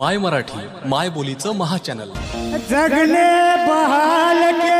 माय मराठी माय बोलीचं महाचॅनल जगणे बहाल के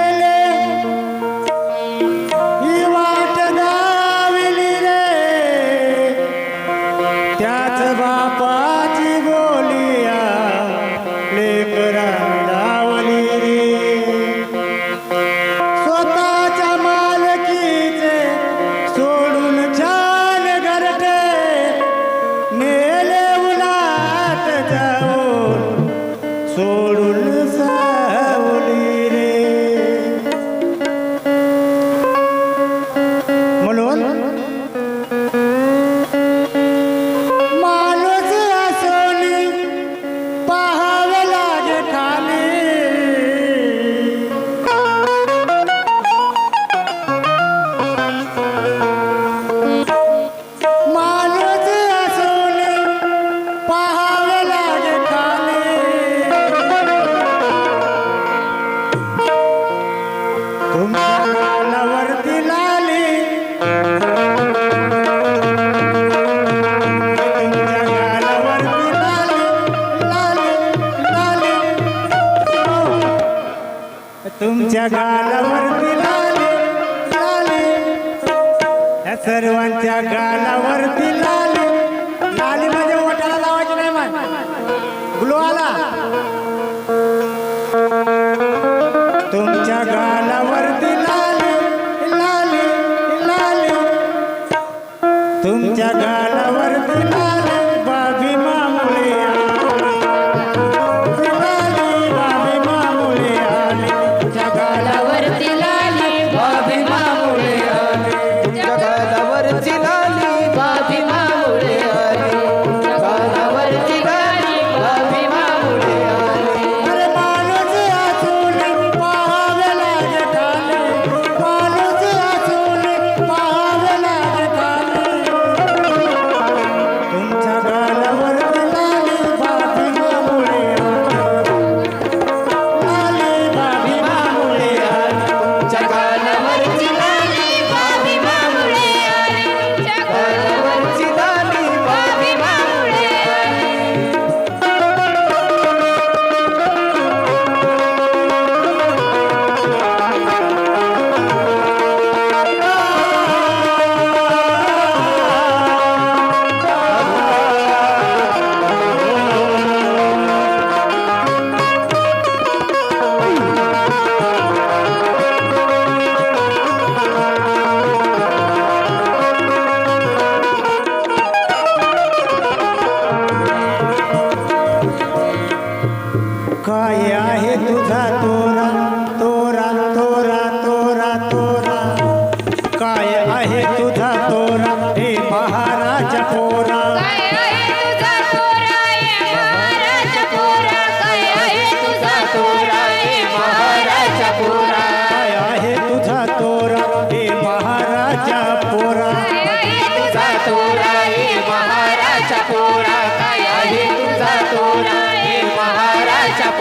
गाला वरती लाले लाले. या सर्वांच्या गालावरती लाले. लाली म्हणजे ओठाला लावायची नाही मग ग्लो आला. तुमच्या गालावरती लाले लाले लाले. तुमच्या गालावरती लाले. माया हे तुझा तू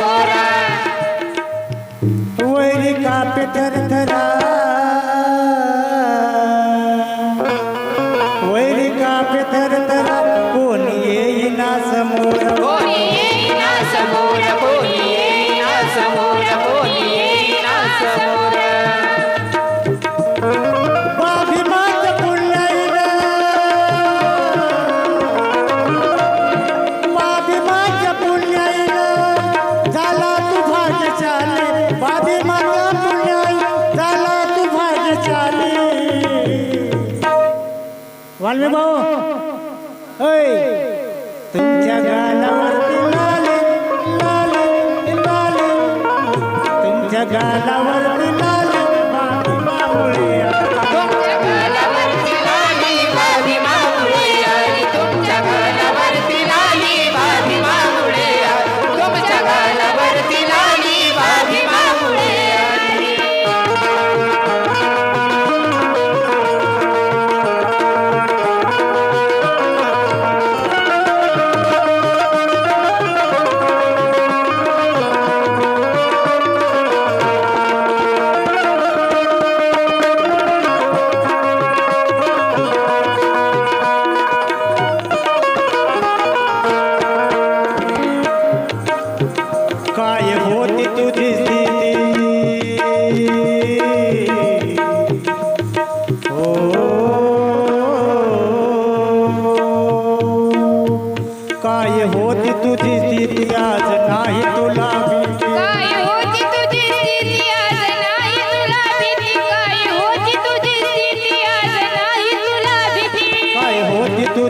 ahora. मालवे भाऊ होय तुमच्या गालावरती लाले लाले लाले तुमच्या गालावरती लाले माऊळी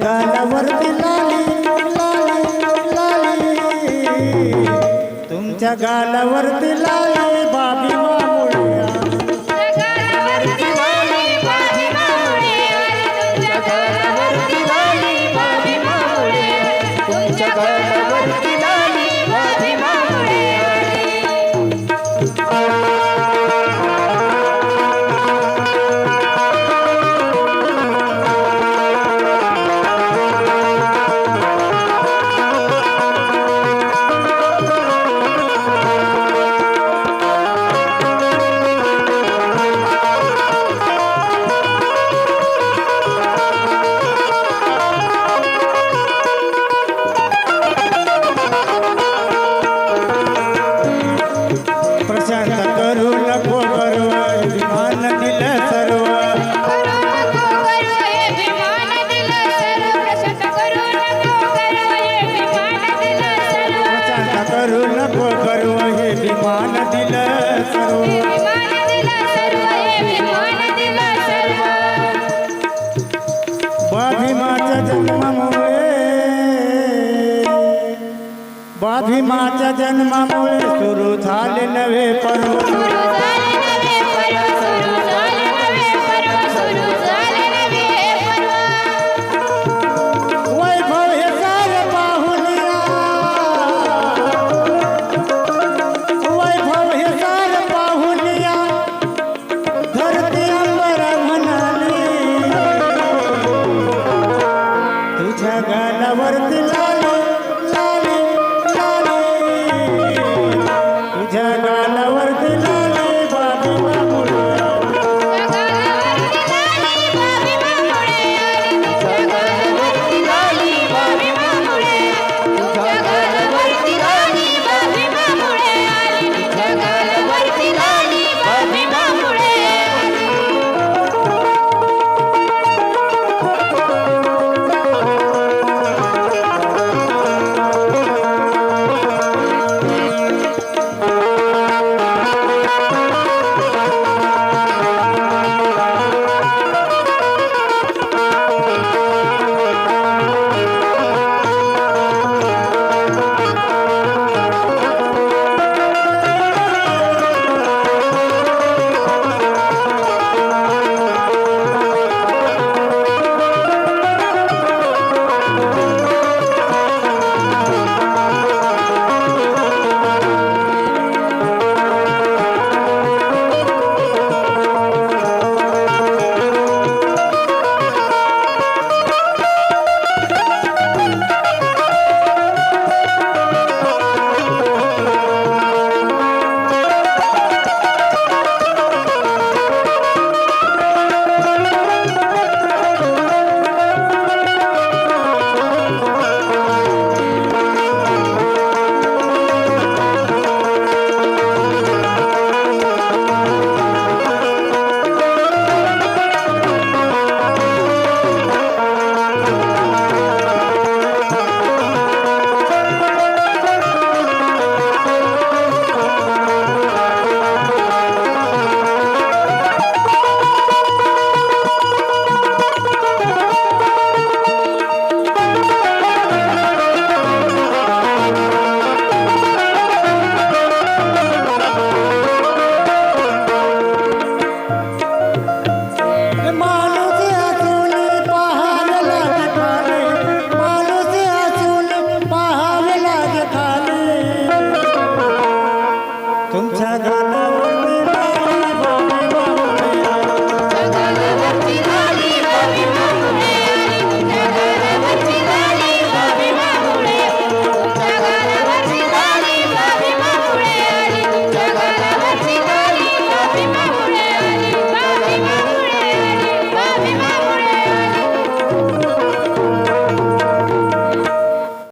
गालावरती लाली लाली लाली तुमच्या गालावरती लाली भीमाच्या जन्मामुळे. जन्मा जन्मामुळे सुरू झाले नवे पर्व.